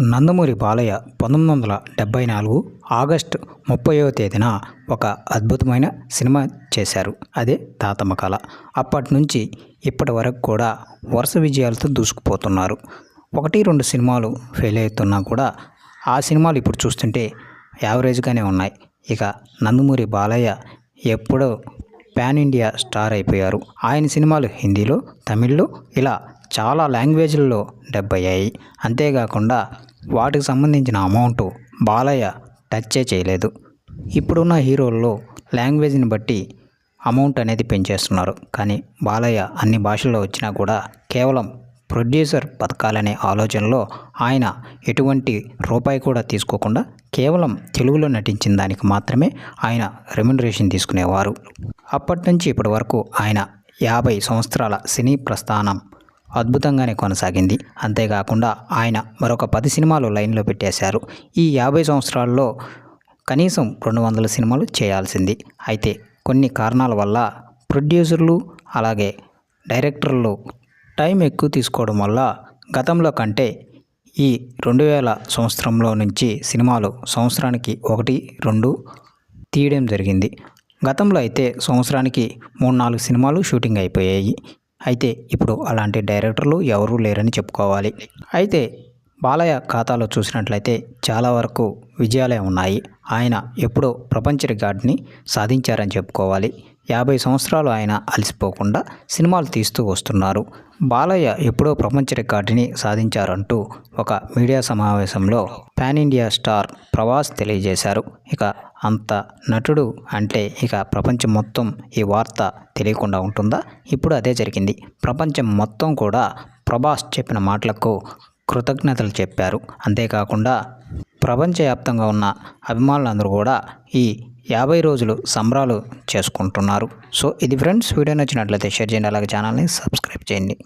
నందమూరి బాలయ్య పంతొమ్మిది వందల డెబ్బై నాలుగు ఆగస్టు ముప్పైవ తేదీన ఒక అద్భుతమైన సినిమా చేశారు. అదే తాతమ్మ కళ. అప్పటి నుంచి ఇప్పటి వరకు కూడా వరుస విజయాలతో దూసుకుపోతున్నారు. ఒకటి రెండు సినిమాలు ఫెయిల్ అవుతున్నా కూడా ఆ సినిమాలు ఇప్పుడు చూస్తుంటే యావరేజ్గానే ఉన్నాయి. ఇక నందమూరి బాలయ్య ఎప్పుడో పాన్ ఇండియా స్టార్ అయిపోయారు. ఆయన సినిమాలు హిందీలో తమిళ్ళో ఇలా చాలా లాంగ్వేజ్లలో డబ్ అయ్యాయి అంతేకాకుండా వాటికి సంబంధించిన అమౌంట్ బాలయ్య టచ్చే చేయలేదు. ఇప్పుడున్న హీరోల్లో లాంగ్వేజ్ని బట్టి అమౌంట్ అనేది పెంచేస్తున్నారు. కానీ బాలయ్య అన్ని భాషల్లో వచ్చినా కూడా కేవలం ప్రొడ్యూసర్ బతకాలనే ఆలోచనలో ఆయన ఎటువంటి రూపాయి కూడా తీసుకోకుండా కేవలం తెలుగులో నటించిన దానికి మాత్రమే ఆయన రెమ్యునరేషన్ తీసుకునేవారు. అప్పటి నుంచి ఇప్పటి వరకు ఆయన యాభై సంవత్సరాల సినీ ప్రస్థానం అద్భుతంగానే కొనసాగింది. అంతేకాకుండా ఆయన మరొక పది సినిమాలు లైన్లో పెట్టేశారు. ఈ యాభై సంవత్సరాల్లో కనీసం రెండు వందల సినిమాలు చేయాల్సింది. అయితే కొన్ని కారణాల వల్ల ప్రొడ్యూసర్లు అలాగే డైరెక్టర్లు టైం ఎక్కువ తీసుకోవడం వల్ల గతంలో కంటే ఈ రెండు వేల సంవత్సరంలో నుంచి సినిమాలు సంవత్సరానికి ఒకటి రెండు తీయడం జరిగింది. గతంలో అయితే సంవత్సరానికి మూడు నాలుగు సినిమాలు షూటింగ్ అయిపోయాయి. అయితే ఇప్పుడు అలాంటి డైరెక్టర్లు ఎవరూ లేరని చెప్పుకోవాలి. అయితే బాలయ్య ఖాతాలో చూసినట్లయితే చాలా వరకు విజయాలే ఉన్నాయి. ఆయన ఎప్పుడో ప్రపంచ రికార్డుని సాధించారని చెప్పుకోవాలి. యాభై సంవత్సరాలు ఆయన అలసిపోకుండా సినిమాలు తీస్తూ వస్తున్నారు. బాలయ్య ఎప్పుడో ప్రపంచ రికార్డుని సాధించారంటూ ఒక మీడియా సమావేశంలో పాన్ ఇండియా స్టార్ ప్రవాస్ తెలియజేశారు. ఇక అంత నటుడు అంటే ఇక ప్రపంచం మొత్తం ఈ వార్త తెలియకుండా ఉంటుందా? ఇప్పుడు అదే జరిగింది. ప్రపంచం మొత్తం కూడా ప్రభాస్ చెప్పిన మాటలకు కృతజ్ఞతలు చెప్పారు. అంతేకాకుండా ప్రపంచవ్యాప్తంగా ఉన్న అభిమానులందరూ కూడా ఈ యాభై రోజులు సంబరాలు చేసుకుంటున్నారు. సో ఇది ఫ్రెండ్స్ వీడియో నచ్చినట్లయితే షేర్ చేయండి. అలాగే ఛానల్ని సబ్స్క్రైబ్ చేయండి.